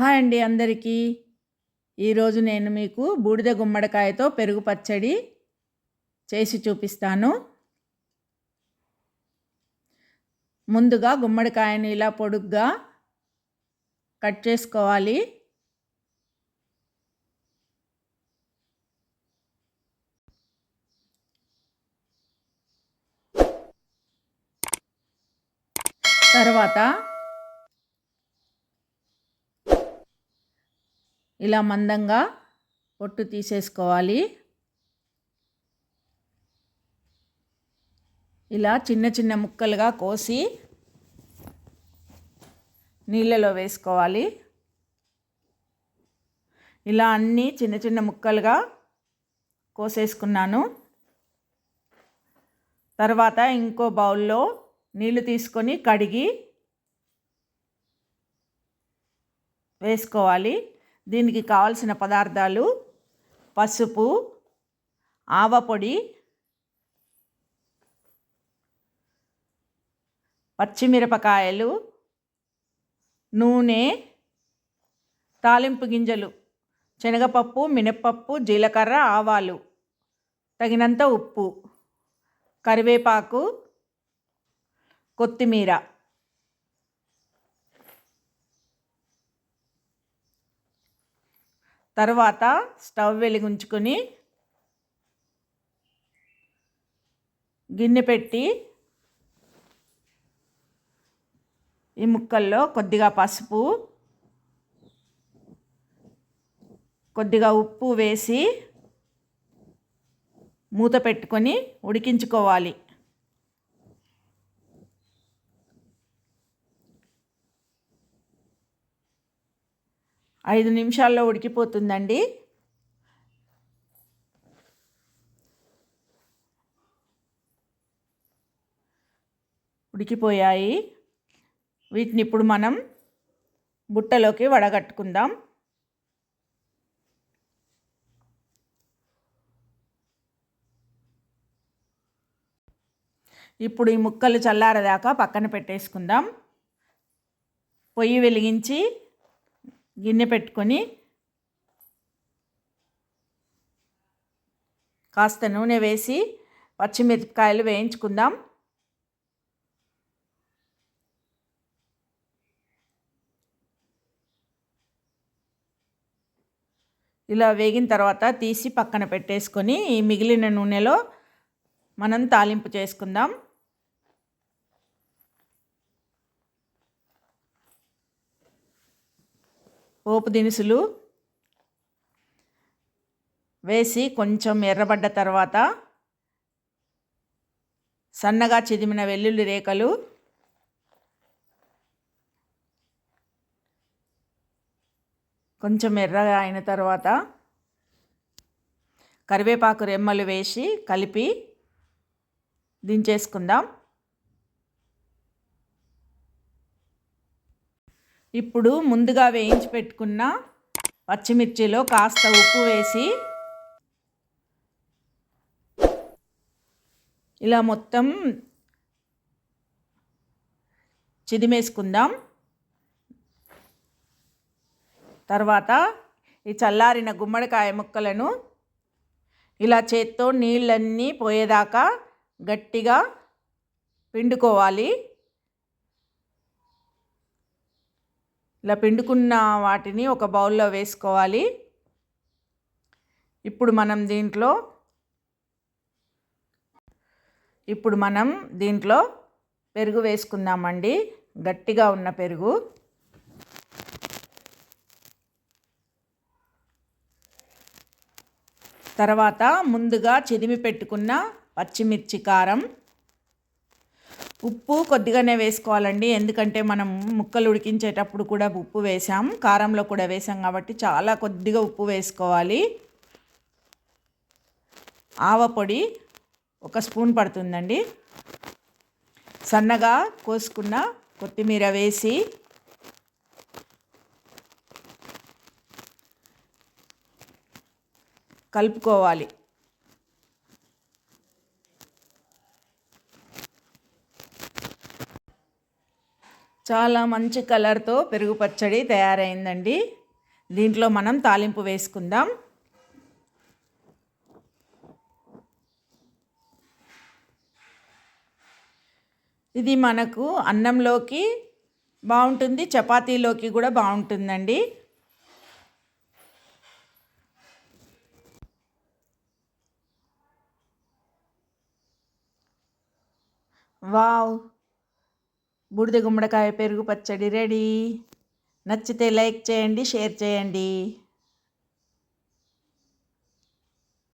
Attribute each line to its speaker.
Speaker 1: Hi అండి అందరికీ. ఈరోజు నేను మీకు బూడిద గుమ్మడికాయతో పెరుగు పచ్చడి చేసి చూపిస్తాను. ముందుగా గుమ్మడికాయని ఇలా పొడుగ్గా కట్ చేసుకోవాలి. తర్వాత ఇలా మందంగా పొట్టు తీసేసుకోవాలి. ఇలా చిన్న చిన్న ముక్కలుగా కోసి నీళ్ళలో వేసుకోవాలి. ఇలా అన్నీ చిన్న చిన్న ముక్కలుగా కోసేసుకున్నాను. తర్వాత ఇంకో బౌల్లో నీళ్ళు తీసుకొని కడిగి వేసుకోవాలి. దీనికి కావలసిన పదార్థాలు పసుపు ఆవపొడి పచ్చిమిరపకాయలు నూనె తాలింపు గింజలు శనగపప్పు మినప్పప్పు జీలకర్ర ఆవాలు తగినంత ఉప్పు కరివేపాకు కొత్తిమీర. తర్వాత స్టవ్ వెలిగించుకొని గిన్నె పెట్టి ఈ ముక్కల్లో కొద్దిగా పసుపు కొద్దిగా ఉప్పు వేసి మూత పెట్టుకొని ఉడికించుకోవాలి. ఐదు నిమిషాల్లో ఉడికిపోతుందండి. ఉడికిపోయాయి. వీటిని ఇప్పుడు మనం బుట్టలోకి వడగట్టుకుందాం. ఇప్పుడు ఈ ముక్కలు చల్లారదాకా పక్కన పెట్టేసుకుందాం. పొయ్యి వెలిగించి గిన్నె పెట్టుకొని కాస్త నూనె వేసి పచ్చిమిరపకాయలు వేయించుకుందాం. ఇలా వేగిన తర్వాత తీసి పక్కన పెట్టేసుకొని ఈ మిగిలిన నూనెలో మనం తాలింపు చేసుకుందాం. పోపు దినుసులు వేసి కొంచెం ఎర్రబడ్డ తర్వాత సన్నగా చిదిమిన వెల్లుల్లి రేఖలు కొంచెం ఎర్రగా అయిన తర్వాత కరివేపాకు రెమ్మలు వేసి కలిపి దించేసుకుందాం. ఇప్పుడు ముందుగా వేయించి పెట్టుకున్న పచ్చిమిర్చిలో కాస్త ఉప్పు వేసి ఇలా మొత్తం చిదిమేసుకుందాం. తర్వాత ఈ చల్లారిన గుమ్మడికాయ ముక్కలను ఇలా చేత్తో నీళ్ళన్నీ పోయేదాకా గట్టిగా పిండుకోవాలి. ఇలా పిండుకున్న వాటిని ఒక బౌల్లో వేసుకోవాలి. ఇప్పుడు మనం దీంట్లో ఇప్పుడు మనం దీంట్లో పెరుగు వేసుకుందామండి. గట్టిగా ఉన్న పెరుగు. తర్వాత ముందుగా చిదిమి పెట్టుకున్న పచ్చిమిర్చి కారం. ఉప్పు కొద్దిగానే వేసుకోవాలండి. ఎందుకంటే మనం ముక్కలు ఉడికించేటప్పుడు కూడా ఉప్పు వేసాం. కారంలో కూడా వేసాం కాబట్టి చాలా కొద్దిగా ఉప్పు వేసుకోవాలి. ఆవ పొడి ఒక స్పూన్ పడుతుందండి. సన్నగా కోసుకున్న కొత్తిమీర వేసి కలుపుకోవాలి. చాలా మంచి కలర్తో పెరుగు పచ్చడి తయారైందండి. దీంట్లో మనం తాలింపు వేసుకుందాం. ఇది మనకు అన్నంలోకి బాగుంటుంది చపాతీలోకి కూడా బాగుంటుందండి. వావ్! బూడిద గుమ్మడికాయ పెరుగు పచ్చడి రెడీ. నచ్చితే లైక్ చేయండి షేర్ చేయండి.